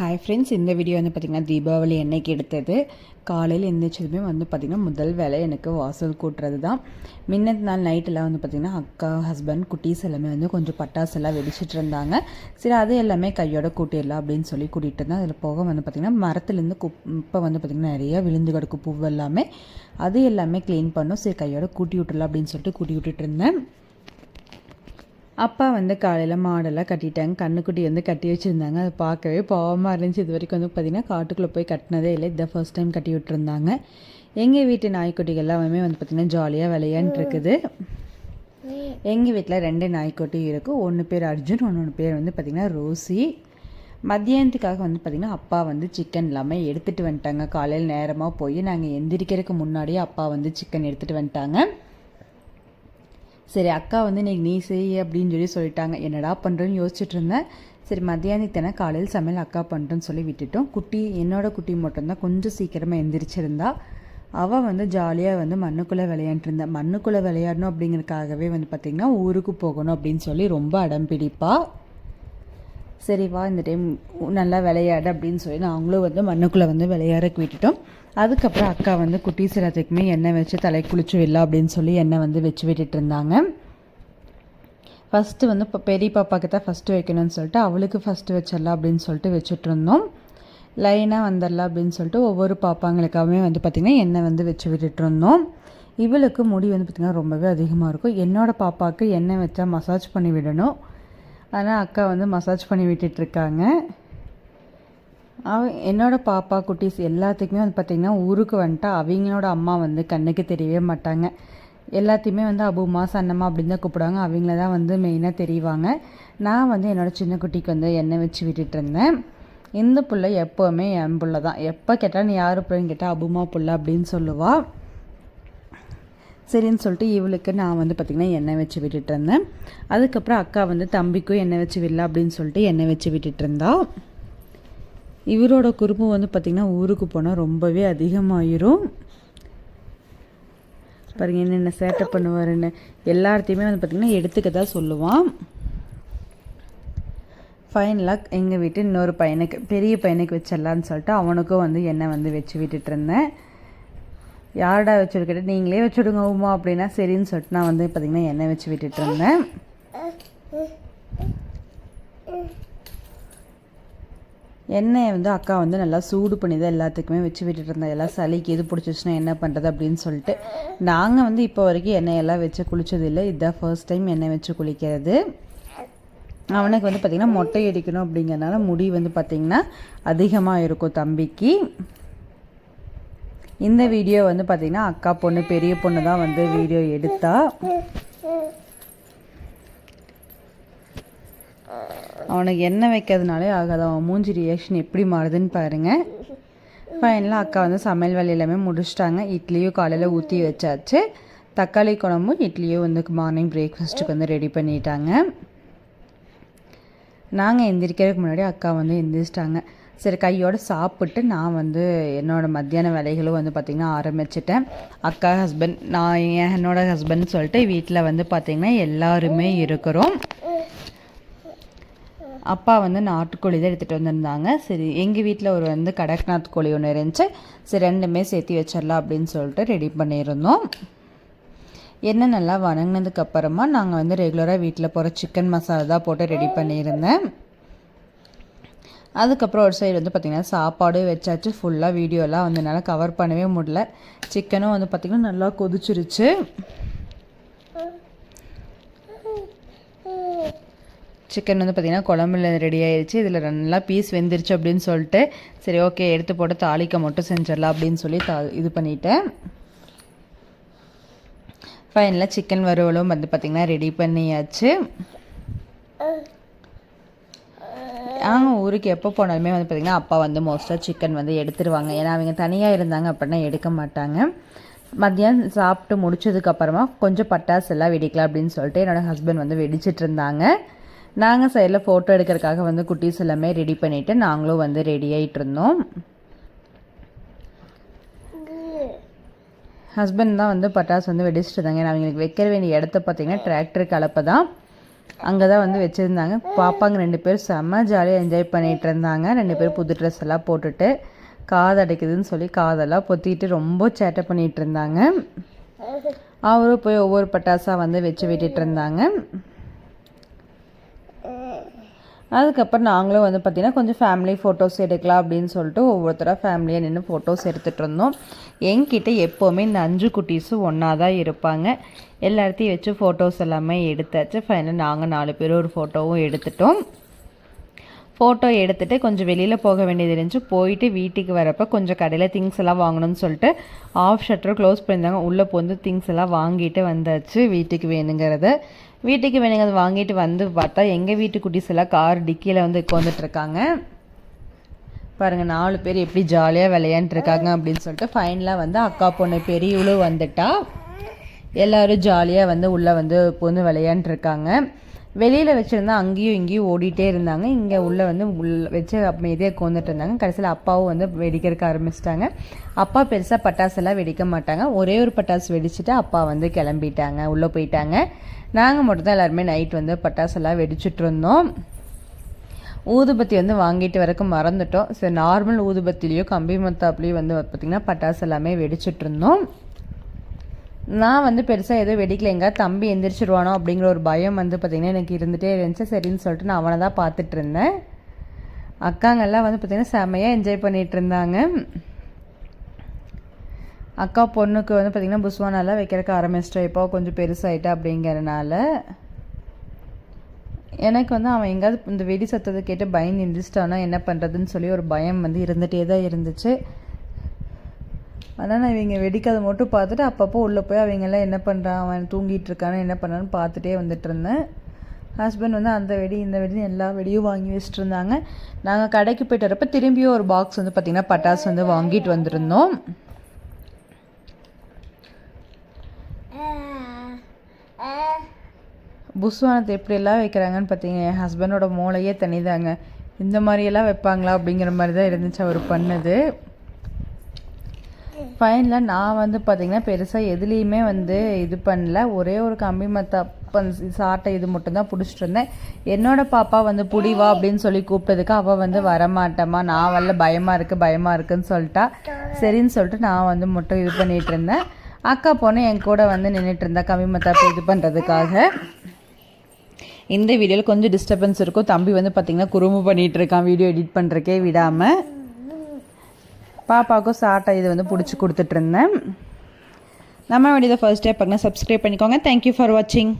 Hi friends இந்த video வந்து பார்த்திங்கன்னா தீபாவளி என்னைக்கு எடுத்தது. காலையில் எந்திரிச்சதுமே வந்து பார்த்திங்கன்னா முதல் வேலை எனக்கு வாசல் கூட்டுறது தான் முன்னத்து நாள் நைட்டெல்லாம் வந்து பார்த்திங்கன்னா அக்கா ஹஸ்பண்ட் குட்டீஸ் எல்லாமே வந்து கொஞ்சம் பட்டாசு எல்லாம் வெடிச்சிட்டு இருந்தாங்க. சரி அது எல்லாமே கையோட கூட்டிடலாம் அப்படின்னு சொல்லி கூட்டிகிட்டு இருந்தேன். அதில் போக வந்து பார்த்திங்கன்னா மரத்துலேருந்து குப்பை வந்து பார்த்திங்கன்னா நிறையா விழுந்து கிடக்கு பூவு எல்லாமே அது எல்லாமே க்ளீன் பண்ணும். சரி கையோட கூட்டி விட்டுலாம் அப்படின்னு சொல்லிட்டு கூட்டி விட்டுட்டு இருந்தேன். அப்பா வந்து காலையில் மாடெல்லாம் கட்டிட்டாங்க. கண்ணுக்குட்டி வந்து கட்டி வச்சுருந்தாங்க. அதை பார்க்கவே பாவமாக இருந்துச்சு. இது வரைக்கும் வந்து பார்த்திங்கன்னா காட்டுக்குள்ளே போய் கட்டினதே இல்லை. இதை ஃபர்ஸ்ட் டைம் கட்டி விட்டுருந்தாங்க. எங்கள் வீட்டு நாய்க்குட்டிகள் எல்லாமே வந்து பார்த்திங்கன்னா ஜாலியாக விளையாண்டுருக்குது எங்கள் வீட்டில் ரெண்டு நாய்க்குட்டி இருக்குது ஒன்று பேர் அர்ஜுன் ஒன்று பேர் வந்து பார்த்திங்கன்னா ரோசி. மத்தியானத்துக்காக வந்து பார்த்திங்கன்னா அப்பா வந்து சிக்கன் இல்லாமல் எடுத்துகிட்டு வந்துட்டாங்க. காலையில் நேரமாக போய் நாங்கள் எந்திரிக்கிறதுக்கு முன்னாடியே அப்பா வந்து சிக்கன் எடுத்துகிட்டு வந்துட்டாங்க. சரி அக்கா வந்து இன்றைக்கி நீ செய் அப்படின்னு சொல்லி சொல்லிட்டாங்க. என்னடா பண்ணுறேன்னு யோசிச்சுட்டு இருந்தேன். சரி மத்தியானத்தினா காலையில் சமையல் அக்கா பண்ணுறேன்னு சொல்லி விட்டுட்டோம். குட்டி என்னோடய குட்டி மட்டும்தான் கொஞ்சம் சீக்கிரமாக எந்திரிச்சிருந்தா. அவள் வந்து ஜாலியாக வந்து மண்ணுக்குள்ளே விளையாண்டுருந்தா மண்ணுக்குள்ளே விளையாடணும் அப்படிங்கிறதுக்காகவே வந்து பார்த்திங்கன்னா ஊருக்கு போகணும் அப்படின்னு சொல்லி ரொம்ப அடம் பிடிப்பாள் சரி வா இந்த டைம் நல்லா விளையாடு அப்படின்னு சொல்லி அவங்களும் வந்து மண்ணுக்குள்ளே வந்து விளையாடக்கு விட்டுட்டோம். அதுக்கப்புறம் அக்கா வந்து குட்டீஸ் எல்லாத்துக்குமே எண்ணெய் வச்சு தலை குளிச்சு விடலாம் அப்படின்னு சொல்லி எண்ணெய் வந்து வச்சு விட்டுட்டு இருந்தாங்க. ஃபஸ்ட்டு வந்து இப்போ பெரிய பாப்பாவுக்கு தான் ஃபஸ்ட்டு வைக்கணும்னு சொல்லிட்டு அவளுக்கு ஃபஸ்ட்டு வச்சிடலாம் அப்படின்னு சொல்லிட்டு வச்சுட்ருந்தோம் லைனாக வந்துடலாம் அப்படின்னு சொல்லிட்டு ஒவ்வொரு பாப்பாங்களுக்காகவே வந்து பார்த்திங்கன்னா எண்ணெய் வந்து வச்சு விட்டுட்டு இருந்தோம். இவளுக்கு முடி வந்து பார்த்திங்கன்னா ரொம்பவே அதிகமாக இருக்கும். என்னோடய பாப்பாவுக்கு எண்ணெய் வச்சா மசாஜ் பண்ணி விடணும். ஆனால் அக்கா வந்து மசாஜ் பண்ணி விட்டுட்ருக்காங்க. அவ என்னோடய பாப்பா குட்டீஸ் எல்லாத்துக்குமே வந்து பார்த்திங்கன்னா ஊருக்கு வந்துட்டா அவங்களோட அம்மா வந்து கண்ணுக்கு தெரியவே மாட்டாங்க. எல்லாத்தையுமே வந்து அபுமா சன்னம்மா அப்படின்னு தான் கூப்பிடுவாங்க. அவங்கள தான் வந்து மெயினாக தெரிவாங்க. நான் வந்து என்னோடய சின்ன குட்டிக்கு வந்து எண்ணெய் வச்சு விட்டுட்டு இருந்தேன் இந்த புள்ள எப்போவுமே என் பிள்ளை தான். எப்போ கேட்டால் நீ யார் பிள்ளைன்னு கேட்டால் அபுமா புள்ள அப்படின்னு சொல்லுவாள் சரின்னு சொல்லிட்டு இவளுக்கு நான் வந்து பார்த்திங்கன்னா எண்ணெய் வச்சு விட்டுட்டு இருந்தேன். அதுக்கப்புறம் அக்கா வந்து தம்பிக்கும் எண்ணெய் வச்சு விடல அப்படின்னு சொல்லிட்டு எண்ணெய் வச்சு விட்டுட்டு இருந்தா. இவரோட குறும்பு வந்து பார்த்திங்கன்னா ஊருக்கு போனால் ரொம்பவே அதிகமாயிரும். பாருங்க என்னென்ன சேட்டை பண்ணுவாருன்னு. எல்லாத்தையுமே வந்து பார்த்திங்கன்னா எடுத்துக்க தான் சொல்லுவான் ஃபைனலாக எங்கள் வீட்டு இன்னொரு பையனுக்கு பெரிய பையனுக்கு வச்சிடலான்னு சொல்லிட்டு அவனுக்கும் வந்து எண்ணெய் வந்து வச்சு விட்டுட்டு இருந்தேன். யாரடா வச்சுருக்கிட்ட நீங்களே வச்சுடுங்க உமா அப்படின்னா சரின்னு சொல்லிட்டு நான் வந்து பார்த்திங்கன்னா எண்ணெய் வச்சு விட்டுட்டு இருந்தேன். எண்ணெயை வந்து அக்கா வந்து நல்லா சூடு பண்ணி தான் எல்லாத்துக்குமே வச்சு விட்டுட்டு இருந்தேன் எல்லாம் சளிக்கு எது பிடிச்சிச்சுன்னா என்ன பண்ணுறது அப்படின்னு சொல்லிட்டு. நாங்கள் வந்து இப்போ வரைக்கும் எண்ணெயெல்லாம் வச்சு குளித்ததில்லை இதுதான் ஃபர்ஸ்ட் டைம் எண்ணெய் வச்சு குளிக்கிறது. அவனுக்கு வந்து பார்த்திங்கன்னா மொட்டை அடிக்கணும் அப்படிங்கிறனால முடி வந்து பார்த்திங்கன்னா அதிகமாக இருக்கும் தம்பிக்கு. இந்த வீடியோ வந்து பார்த்திங்கன்னா அக்கா பொண்ணு பெரிய பொண்ணு தான் வந்து வீடியோ எடுத்தா. அவனுக்கு எண்ணெய் வைக்கிறதுனாலே ஆகாது. அவன் மூஞ்சி ரியாக்ஷன் எப்படி மாறுதுன்னு பாருங்கள் ஃபைனலாக அக்கா வந்து சமையல் வேலை எல்லாமே முடிச்சிட்டாங்க. இட்லியும் காலையில் ஊற்றி வச்சாச்சு. தக்காளி குழம்பும் இட்லியும் வந்து மார்னிங் பிரேக்ஃபாஸ்ட்டுக்கு வந்து ரெடி பண்ணிட்டாங்க. நாங்கள் எந்திரிக்கிறதுக்கு முன்னாடி அக்கா வந்து எந்திரிச்சிட்டாங்க. சரி கையோடு சாப்பிட்டு நான் வந்து என்னோடய மத்தியான வேலைகளும் வந்து பார்த்திங்கன்னா ஆரம்பிச்சிட்டேன். அக்கா ஹஸ்பண்ட் நான் என்னோடய ஹஸ்பண்ட் சொல்லிட்டு வீட்டில் வந்து பார்த்திங்கன்னா எல்லாருமே இருக்கிறோம். அப்பா வந்து நாட்டுக்கோழி தான் எடுத்துகிட்டு வந்திருந்தாங்க. சரி எங்கள் வீட்டில் ஒரு வந்து கடக்நாத் கோழி ஒன்று இருந்துச்சு. சரி ரெண்டுமே சேர்த்து வச்சிடலாம் அப்படின்னு சொல்லிட்டு ரெடி பண்ணியிருந்தோம். எண்ணெய் நல்லா வணங்கினதுக்கப்புறமா நாங்கள் வந்து ரெகுலராக வீட்டில் போகிற சிக்கன் மசாலா தான் போட்டு ரெடி பண்ணியிருந்தேன். அதுக்கப்புறம் ஒரு சைடு வந்து பார்த்திங்கன்னா சாப்பாடும் வச்சாச்சு. ஃபுல்லாக வீடியோலாம் வந்து என்னால் கவர் பண்ணவே முடியல. சிக்கனும் வந்து பார்த்திங்கன்னா நல்லா கொதிச்சிருச்சு. சிக்கன் வந்து பார்த்திங்கன்னா குழம்புல ரெடி ஆயிடுச்சு இதில் நல்லா பீஸ் வெந்துருச்சு அப்படின்னு சொல்லிட்டு சரி ஓகே எடுத்து போட்டு தாளிக்க மட்டும் செஞ்சிடலாம் அப்படின்னு சொல்லி தா இது பண்ணிட்டேன். ஃபைனலாக சிக்கன் வறுவலும் வந்து பார்த்திங்கன்னா ரெடி பண்ணியாச்சு. நாங்கள் ஊருக்கு எப்போ போனாலுமே வந்து பார்த்திங்கன்னா அப்பா வந்து மோஸ்ட்டாக சிக்கன் வந்து எடுத்துருவாங்க. ஏன்னா அவங்க தனியாக இருந்தாங்க அப்படின்னா எடுக்க மாட்டாங்க. மத்தியானம் சாப்பிட்டு முடிச்சதுக்கப்புறமா கொஞ்சம் பட்டாசு எல்லாம் வெடிக்கலாம் அப்படின்னு சொல்லிட்டு என்னோடய ஹஸ்பண்ட் வந்து வெடிச்சிட்டு இருந்தாங்க. நாங்கள் சைடில் ஃபோட்டோ எடுக்கிறதுக்காக வந்து குட்டீஸ் எல்லாமே ரெடி பண்ணிவிட்டு நாங்களும் வந்து ரெடி ஆகிட்டு இருந்தோம். ஹஸ்பண்ட் தான் வந்து பட்டாசு வந்து வெடிச்சிட்டு இருந்தாங்க. அவங்களுக்கு வைக்க வேண்டிய இடத்த பார்த்தீங்கன்னா டிராக்டர் கலப்பை தான் அங்கே தான் வந்து வச்சுருந்தாங்க. பாப்பாங்க ரெண்டு பேரும் செம்ம ஜாலியாக என்ஜாய் பண்ணிகிட்டு இருந்தாங்க. ரெண்டு பேரும் புது ட்ரெஸ் எல்லாம் போட்டுட்டு காது அடைக்குதுன்னு சொல்லி காதெல்லாம் பொத்திட்டு ரொம்ப சேட்டை பண்ணிகிட்டு இருந்தாங்க. அவரும் போய் ஒவ்வொரு பட்டாசாக வந்து வச்சு விட்டுட்டு இருந்தாங்க. அதுக்கப்புறம் நாங்களும் வந்து பார்த்திங்கன்னா கொஞ்சம் ஃபேமிலி ஃபோட்டோஸ் எடுக்கலாம் அப்படின்னு சொல்லிட்டு ஒவ்வொருத்தராக ஃபேமிலியாக நின்று ஃபோட்டோஸ் எடுத்துகிட்டு இருந்தோம். என்கிட்ட எப்போவுமே இந்த அஞ்சு குட்டீஸும் ஒன்றா தான் இருப்பாங்க. எல்லாத்தையும் வச்சு ஃபோட்டோஸ் எல்லாமே எடுத்தாச்சு. ஃபைனல் நாங்கள் நாலு பேரும் ஒரு ஃபோட்டோவும் எடுத்துட்டோம். ஃபோட்டோ எடுத்துகிட்டு கொஞ்சம் வெளியில் போக வேண்டியது இருந்துச்சு. போயிட்டு வீட்டுக்கு வரப்போ கொஞ்சம் கடையில் திங்ஸ் எல்லாம் வாங்கணும்னு சொல்லிட்டு ஆஃப் ஷட்டர் க்ளோஸ் பண்ணியிருந்தாங்க. உள்ளே போந்து திங்ஸ் எல்லாம் வாங்கிட்டு வந்தாச்சு வீட்டுக்கு வேணுங்கிறத. வீட்டுக்கு வேணுங்கிறத வாங்கிட்டு வந்து பார்த்தா எங்கள் வீட்டு குட்டிஸ் எல்லாம் கார் டிக்கியில் வந்து உட்காந்துட்ருக்காங்க பாருங்கள் நாலு பேர் எப்படி ஜாலியாக விளையாண்டுருக்காங்க அப்படின்னு சொல்லிட்டு ஃபைனலாக வந்து அக்கா பொண்ணு பெரியவளும் வந்துட்டா. எல்லோரும் ஜாலியாக வந்து உள்ளே வந்து பொண்ணு விளையாண்டுருக்காங்க வெளியில் வச்சுருந்தா அங்கேயும் இங்கேயும் ஓடிட்டே இருந்தாங்க. இங்கே உள்ளே வந்து உள் வச்சு அமைதியாக கொண்டுட்டு இருந்தாங்க. கடைசியில் அப்பாவும் வந்து வெடிக்கிறதுக்கு ஆரம்பிச்சிட்டாங்க. அப்பா பெருசாக பட்டாசெல்லாம் வெடிக்க மாட்டாங்க. ஒரே ஒரு பட்டாசு வெடிச்சுட்டு அப்பா வந்து கிளம்பிட்டாங்க. உள்ளே போயிட்டாங்க. நாங்கள் மட்டும் தான் எல்லாருமே நைட் வந்து பட்டாசெல்லாம் வெடிச்சிட்டு இருந்தோம். ஊதுபத்தி வந்து வாங்கிட்டு வரைக்கும் மறந்துட்டோம். சரி நார்மல் ஊதுபத்திலையோ கம்பி மத்தாப்புலேயும் வந்து பார்த்திங்கன்னா பட்டாசு எல்லாமே வெடிச்சிட்டு இருந்தோம். நான் வந்து பெருசாக எதுவும் வெடிக்கல. எங்கே தம்பி எந்திரிச்சிருவானோ அப்படிங்கிற ஒரு பயம் வந்து பார்த்திங்கன்னா எனக்கு இருந்துகிட்டே இருந்துச்சு. சரின்னு சொல்லிட்டு நான் அவனை தான் பார்த்துட்டு இருந்தேன். அக்காங்கெல்லாம் வந்து பார்த்திங்கன்னா செம்மையாக என்ஜாய் பண்ணிகிட்டு இருந்தாங்க. அக்கா பொண்ணுக்கு வந்து பார்த்திங்கன்னா புஸ்வானெல்லாம் வைக்கிறதுக்கு ஆரம்பிச்சிட்டோம் இப்போ கொஞ்சம் பெருசாகிட்டா அப்படிங்கிறனால. எனக்கு வந்து அவன் எங்கேயாவது இந்த வெடி சத்தத்தை கேட்டு பயந்து எந்திரிச்சிட்டானா என்ன பண்ணுறதுன்னு சொல்லி ஒரு பயம் வந்து இருந்துகிட்டே தான் இருந்துச்சு. ஆனால் நான் இவங்க வெடிக்காத மட்டும் பார்த்துட்டு அப்பப்போ உள்ளே போய் அவங்கெல்லாம் என்ன பண்ணுறான் அவன் தூங்கிட்டு இருக்கானு என்ன பண்ணான்னு பார்த்துட்டே வந்துட்டு இருந்தேன். ஹஸ்பண்ட் வந்து அந்த வெடி இந்த வெடின்னு எல்லா வெடியும் வாங்கி வச்சுட்டு இருந்தாங்க நாங்கள் கடைக்கு போயிட்டு வரப்போ திரும்பியும் ஒரு பாக்ஸ் வந்து பார்த்திங்கன்னா பட்டாசு வந்து வாங்கிட்டு வந்திருந்தோம். புஸ்வானத்தை எப்படியெல்லாம் வைக்கிறாங்கன்னு பார்த்தீங்க என் ஹஸ்பண்டோட மூளையே தனிதாங்க. இந்த மாதிரியெல்லாம் வைப்பாங்களா அப்படிங்கிற மாதிரி தான் இருந்துச்சு அவர் பண்ணது. ஃபைனலாக நான் வந்து பார்த்திங்கன்னா பெருசாக எதுலேயுமே வந்து இது பண்ணல. ஒரே ஒரு கம்பி மத்தப்பன் சாட்டை இது மட்டும்தான் பிடிச்சிட்டு இருந்தேன். என்னோட பாப்பா வந்து புடிவா அப்படின்னு சொல்லி கூப்பிட்டதுக்கு அவள் வந்து வரமாட்டேம்மா. நான் வரல பயமாக இருக்குது பயமாக இருக்குன்னு சொல்லிட்டா. சரின்னு சொல்லிட்டு நான் வந்து மட்டும் இது பண்ணிகிட்டு இருந்தேன். அக்கா பொண்ணு என் கூட வந்து நின்றுட்டு இருந்தா கம்பி மத்தாப்பு இது பண்ணுறதுக்காக இந்த வீடியோவில் கொஞ்சம் டிஸ்டர்பன்ஸ் இருக்கும். தம்பி வந்து பார்த்திங்கன்னா குறும்பு பண்ணிகிட்டு இருக்கான் வீடியோ எடிட் பண்ணுறக்கே விடாமல் பாப்பாவுக்கும் சாட்டை இது வந்து பிடிச்சி கொடுத்துட்ருந்தேன் நம்ம வீடியோ ஃபர்ஸ்ட் டே பார்க்கணும். சப்ஸ்கிரைப் பண்ணிக்கோங்க. தேங்க்யூ ஃபார் வாட்சிங்